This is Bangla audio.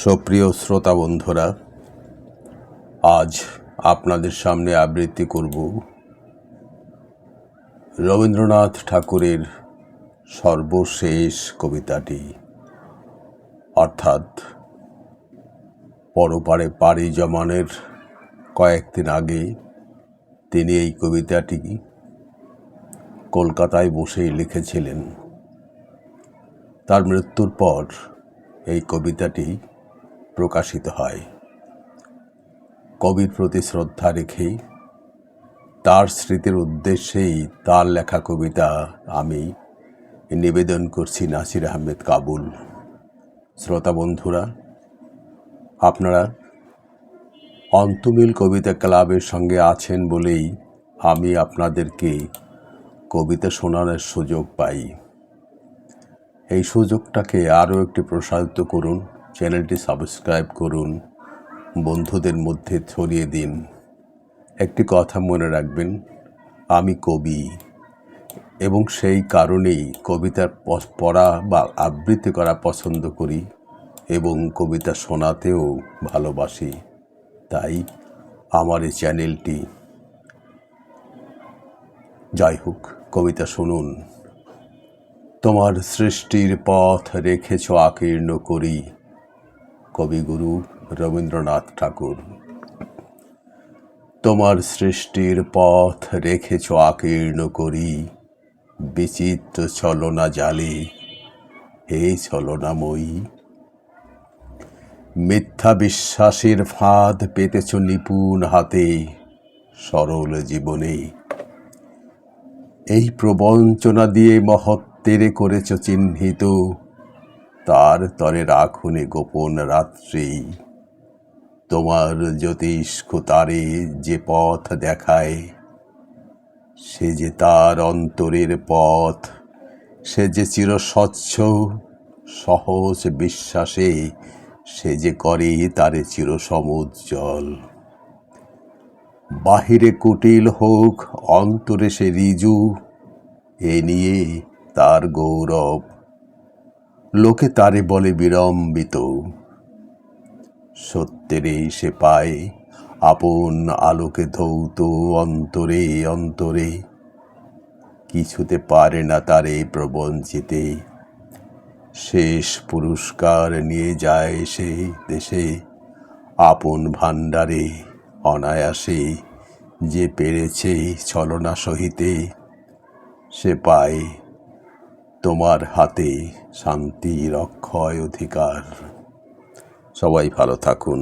সুপ্রিয় শ্রোতা বন্ধুরা, আজ আপনাদের সামনে আবৃত্তি করব রবীন্দ্রনাথ ঠাকুরের সর্বশেষ কবিতাটি। অর্থাৎ পরপারে পাড়ি জমানের কয়েকদিন আগে তিনি এই কবিতাটি কলকাতায় বসেই লিখেছিলেন। তার মৃত্যুর পর এই কবিতাটি প্রকাশিত হয়। কবির প্রতি শ্রদ্ধা রেখেই, তার স্মৃতির উদ্দেশ্যেই তার লেখা কবিতা আমি নিবেদন করছি নাসির আহমেদ কাবুল। শ্রোতা বন্ধুরা, আপনারা অন্তমিল কবিতা ক্লাবের সঙ্গে আছেন বলেই আমি আপনাদেরকে কবিতা শোনানোর সুযোগ পাই। এই সুযোগটাকে আরও একটি প্রসারিত করুন। চ্যানেলটি সাবস্ক্রাইব করুন, বন্ধুদের মধ্যে ছড়িয়ে দিন। একটি কথা মনে রাখবেন, আমি কবি এবং সেই কারণেই কবিতার পড়া বা আবৃত্তি করা পছন্দ করি এবং কবিতা শোনাতেও ভালোবাসি। তাই আমার এই চ্যানেলটি যাই হোক, কবিতা শুনুন। তোমার সৃষ্টির পথ রেখেছ আকীর্ণ করি। কবিগুরু রবীন্দ্রনাথ ঠাকুর। তোমার সৃষ্টির পথ রেখেছ আকীর্ণ করি, বিচিত্র ছলনা জালে, হে ছলনাময়ী। মিথ্যা বিশ্বাসের ফাঁদ পেতেছ নিপুণ হাতে, সরল জীবনে। এই প্রবঞ্চনা দিয়ে মহত্বেরে করেছ চিহ্নিত তার তরে রাখুনে গোপন রাত্রি। তোমার জ্যোতিষ্ক তারে যে পথ দেখায়, সে যে তার অন্তরের পথ, সে যে চির স্বচ্ছ সহজ বিশ্বাসে, সে যে করে তারে চির সমুজ্জ্বল বাহিরে কুটিল হোক, অন্তরে সে রিজু, এ নিয়ে তার গৌরব। লোকে তারে বলে বিড়ম্বিত। সত্যেরে সে পায় আপন আলোকে ধৌত অন্তরে অন্তরে। কিছুতে পারে না তারে প্রবঞ্চিতে। শেষ পুরস্কার নিয়ে যায় সে দেশে। আপন ভাণ্ডারে অনায়াসে যে পেরেছে ছলনা সহিতে, সে পায় তোমার হাতে শান্তির অক্ষয় অধিকার। সবাই ভালো থাকুন।